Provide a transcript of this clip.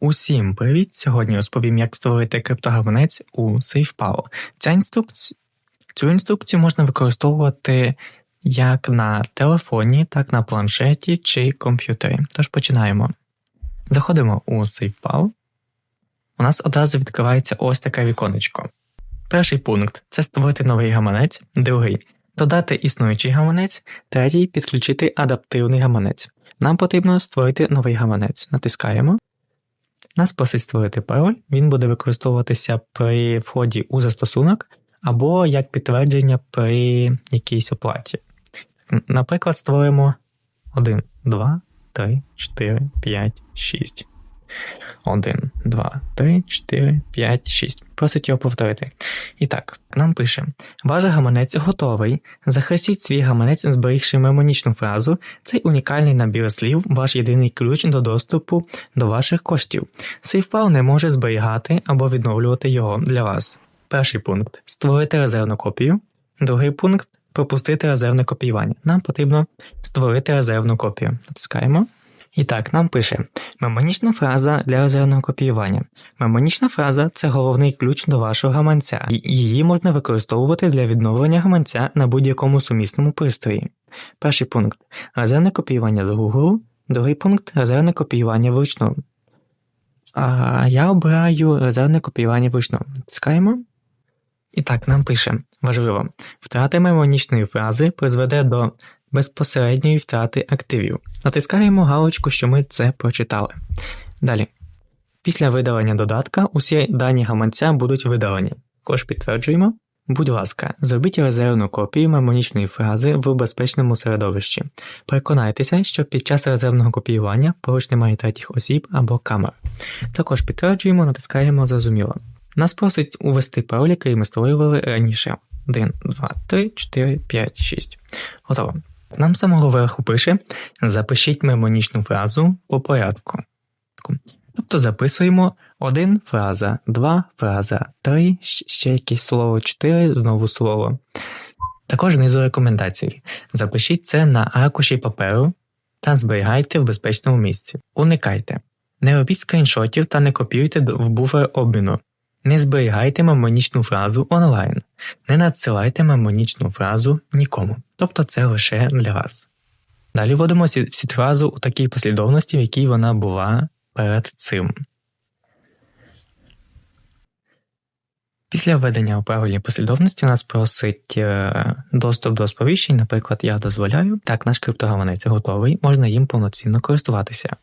Усім привіт! Сьогодні розповім, як створити криптогаманець у SafePower. Ця інструкція, цю інструкцію можна використовувати як на телефоні, так на планшеті чи комп'ютері. Тож починаємо. Заходимо у SafePower. У нас одразу відкривається ось таке віконечко. Перший пункт це створити новий гаманець, другий додати існуючий гаманець, третій підключити адаптивний гаманець. Нам потрібно створити новий гаманець. Натискаємо. Нас просить створити пароль, він буде використовуватися при вході у застосунок або як підтвердження при якійсь оплаті. Наприклад, створимо 1, 2, 3, 4, 5, 6. 1, 2, 3, 4, 5, 6. Просить його повторити. І так, нам пише: Ваш гаманець готовий. Захистіть свій гаманець, зберігши мемонічну фразу. Цей унікальний набір слів, ваш єдиний ключ до доступу до ваших коштів. SafeFile не може зберігати або відновлювати його для вас. Перший пункт створити резервну копію. Другий пункт пропустити резервне копіювання. Нам потрібно створити резервну копію. Натискаємо. І так, нам пише мемонічна фраза для резервного копіювання. Мемонічна фраза це головний ключ до вашого гаманця, і її можна використовувати для відновлення гаманця на будь-якому сумісному пристрої. Перший пункт резервне копіювання з Google, другий пункт резервне копіювання вручну. А Я обираю резервне копіювання вручну. Тискаємо. І так, нам пише важливо, втрата мемонічної фрази призведе до безпосередньої втрати активів. Натискаємо галочку, що ми це прочитали. Далі. Після видалення додатка усі дані гаманця будуть видалені. Також підтверджуємо. Будь ласка, зробіть резервну копію мемонічної фрази в безпечному середовищі. Переконайтеся, що під час резервного копіювання поруч немає третіх осіб або камер. Також підтверджуємо, натискаємо Зрозуміло. Нас просить увести пароль, який ми створювали раніше. 1, 2, 3, 4, 5, 6. Готово. Нам самого верху пише: запишіть мемонічну фразу по порядку. Тобто записуємо один фраза, два фраза, три, ще якесь слово, чотири, знову слово. Також знизу рекомендації. Запишіть це на аркуші паперу та зберігайте в безпечному місці. Уникайте. Не робіть скріншотів та не копіюйте в буфер обміну. Не зберігайте мемонічну фразу онлайн, не надсилайте мемонічну фразу нікому, тобто це лише для вас. Далі вводимо фразу у такій послідовності, в якій вона була перед цим. Після введення у правильній послідовності нас просить е, доступ до сповіщень, наприклад, я дозволяю. Так, наш криптогаманець готовий, можна їм повноцінно користуватися.